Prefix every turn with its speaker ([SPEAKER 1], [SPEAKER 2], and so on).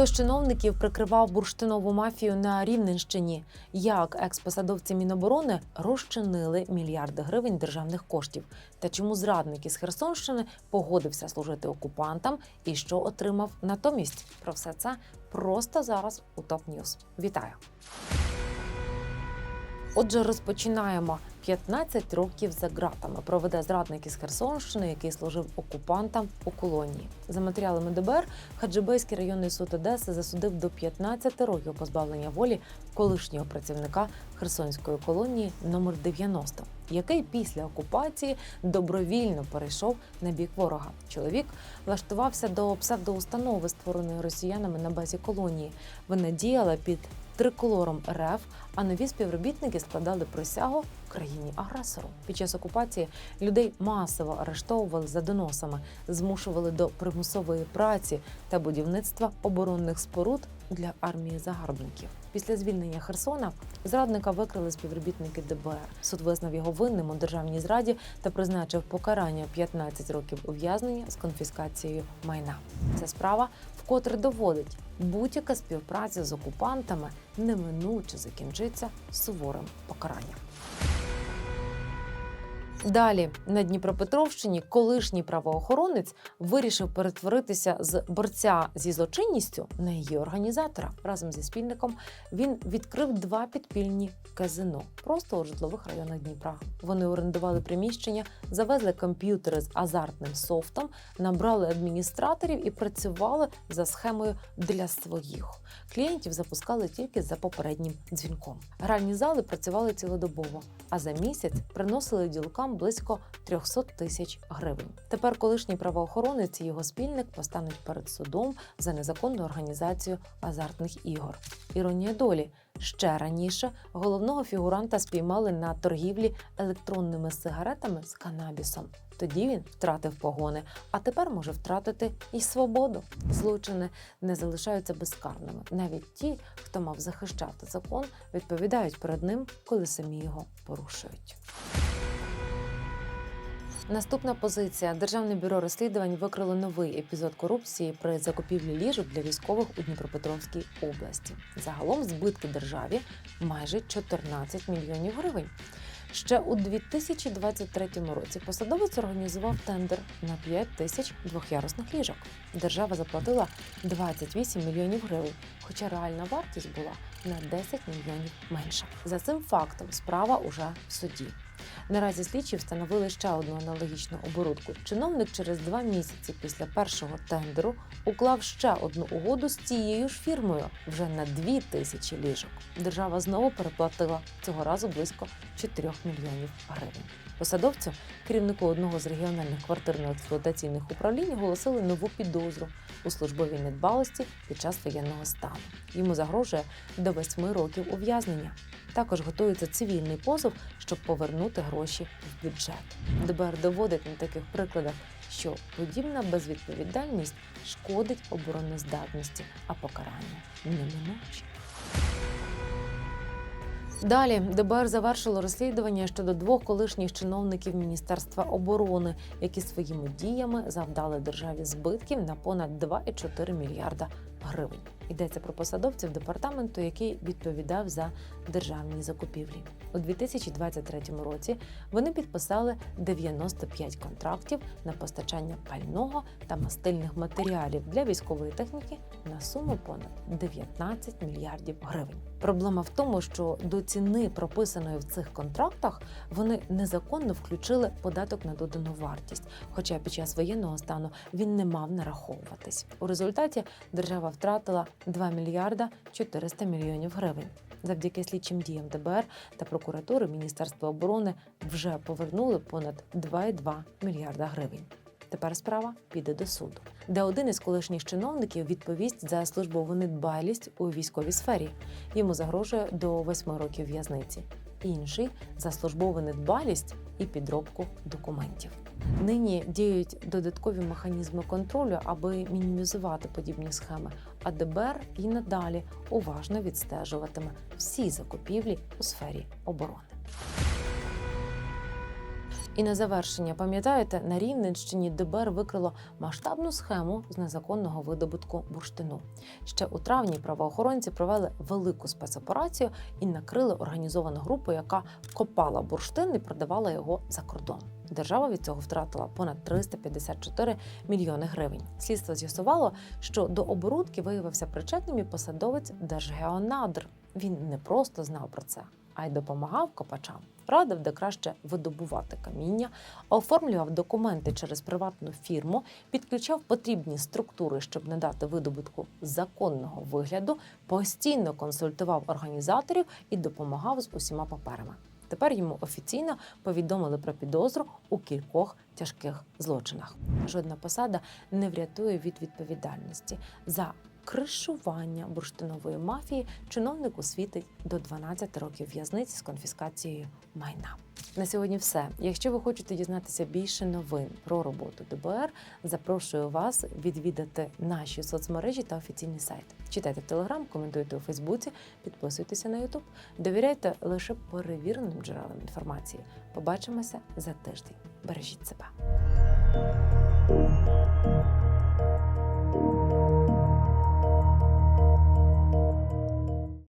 [SPEAKER 1] Хто з чиновників прикривав бурштинову мафію на Рівненщині? Як експосадовці Міноборони розчинили мільярди гривень державних коштів? Та чому зрадник із Херсонщини погодився служити окупантам і що отримав натомість? Про все це просто зараз у ТОП Ньюз. Вітаю! Отже, розпочинаємо. 15 років за ґратами проведе зрадник із Херсонщини, який служив окупантам у колонії. За матеріалами ДБР Хаджибейський районний суд Одеси засудив до 15 років позбавлення волі колишнього працівника Херсонської колонії номер 90 який після окупації добровільно перейшов на бік ворога. Чоловік влаштувався до псевдоустанови, створеної росіянами на базі колонії. Вона діяла під триколором РФ, а нові співробітники складали присягу країні агресору. Під час окупації людей масово арештовували за доносами, змушували до примусової праці та будівництва оборонних споруд для армії загарбників. Після звільнення Херсона зрадника викрили співробітники ДБР. Суд визнав його винним у державній зраді та призначив покарання 15 років ув'язнення з конфіскацією майна. Ця справа вкотре доводить, будь-яка співпраця з окупантами неминуче закінчиться суворим покаранням. Далі на Дніпропетровщині колишній правоохоронець вирішив перетворитися з борця зі злочинністю на її організатора. Разом зі спільником він відкрив два підпільні казино просто у житлових районах Дніпра. Вони орендували приміщення, завезли комп'ютери з азартним софтом, набрали адміністраторів і працювали за схемою для своїх. Клієнтів запускали тільки за попереднім дзвінком. Гральні зали працювали цілодобово, а за місяць приносили ділкам близько 300 тисяч гривень. Тепер колишній правоохоронець і його спільник постануть перед судом за незаконну організацію азартних ігор. Іронія долі. Ще раніше головного фігуранта спіймали на торгівлі електронними сигаретами з канабісом. Тоді він втратив погони, а тепер може втратити і свободу. Злочини не залишаються безкарними. Навіть ті, хто мав захищати закон, відповідають перед ним, коли самі його порушують. Наступна позиція Державне бюро розслідувань викрило новий епізод корупції при закупівлі ліжок для військових у Дніпропетровській області. Загалом збитки державі майже 14 мільйонів гривень. Ще у 2023 році посадовець організував тендер на 5 тисяч двохярусних ліжок. Держава заплатила 28 мільйонів гривень, хоча реальна вартість була на 10 мільйонів менша. За цим фактом справа уже в суді. Наразі слідчі встановили ще одну аналогічну оборудку. Чиновник через два місяці після першого тендеру уклав ще одну угоду з цією ж фірмою вже на дві тисячі ліжок. Держава знову переплатила цього разу близько 4 мільйонів гривень. Посадовцю, керівнику одного з регіональних квартирно-експлуатаційних управлінь, оголосили нову підозру у службовій недбалості під час воєнного стану. Йому загрожує до восьми років ув'язнення. Також готується цивільний позов, щоб повернути гроші в бюджет. ДБР доводить на таких прикладах, що подібна безвідповідальність шкодить обороноздатності, а покарання неминуче. Далі ДБР завершило розслідування щодо двох колишніх чиновників Міністерства оборони, які своїми діями завдали державі збитків на понад 2,4 мільярда гривень. Йдеться про посадовців департаменту, який відповідав за державні закупівлі. У 2023 році вони підписали 95 контрактів на постачання пального та мастильних матеріалів для військової техніки на суму понад 19 мільярдів гривень. Проблема в тому, що до ціни, прописаної в цих контрактах, вони незаконно включили податок на додану вартість, хоча під час воєнного стану він не мав нараховуватись. У результаті держава втратила 2 мільярда 400 мільйонів гривень. Завдяки слідчим діям ДБР та прокуратури Міністерства оборони вже повернули понад 2,2 мільярда гривень. Тепер справа піде до суду, де один із колишніх чиновників відповість за службову недбалість у військовій сфері. Йому загрожує до восьми років в'язниці. Інший за службову недбалість і підробку документів. Нині діють додаткові механізми контролю, аби мінімізувати подібні схеми. А ДБР і надалі уважно відстежуватиме всі закупівлі у сфері оборони. І на завершення, пам'ятаєте, на Рівненщині ДБР викрило масштабну схему з незаконного видобутку бурштину. Ще у травні правоохоронці провели велику спецоперацію і накрили організовану групу, яка копала бурштин і продавала його за кордон. Держава від цього втратила понад 354 мільйони гривень. Слідство з'ясувало, що до оборудки виявився причетним і посадовець Держгеонадр. Він не просто знав про це, а й допомагав копачам. Радив, де краще видобувати каміння, оформлював документи через приватну фірму, підключав потрібні структури, щоб надати видобутку законного вигляду, постійно консультував організаторів і допомагав з усіма паперами. Тепер йому офіційно повідомили про підозру у кількох тяжких злочинах. Жодна посада не врятує від відповідальності за кришування бурштинової мафії. Чиновнику світить до 12 років в'язниці з конфіскацією майна. На сьогодні все. Якщо ви хочете дізнатися більше новин про роботу ДБР, запрошую вас відвідати наші соцмережі та офіційний сайт. Читайте в Телеграм, коментуйте у Фейсбуці, підписуйтеся на Ютуб. Довіряйте лише перевіреним джерелам інформації. Побачимося за тиждень. Бережіть себе.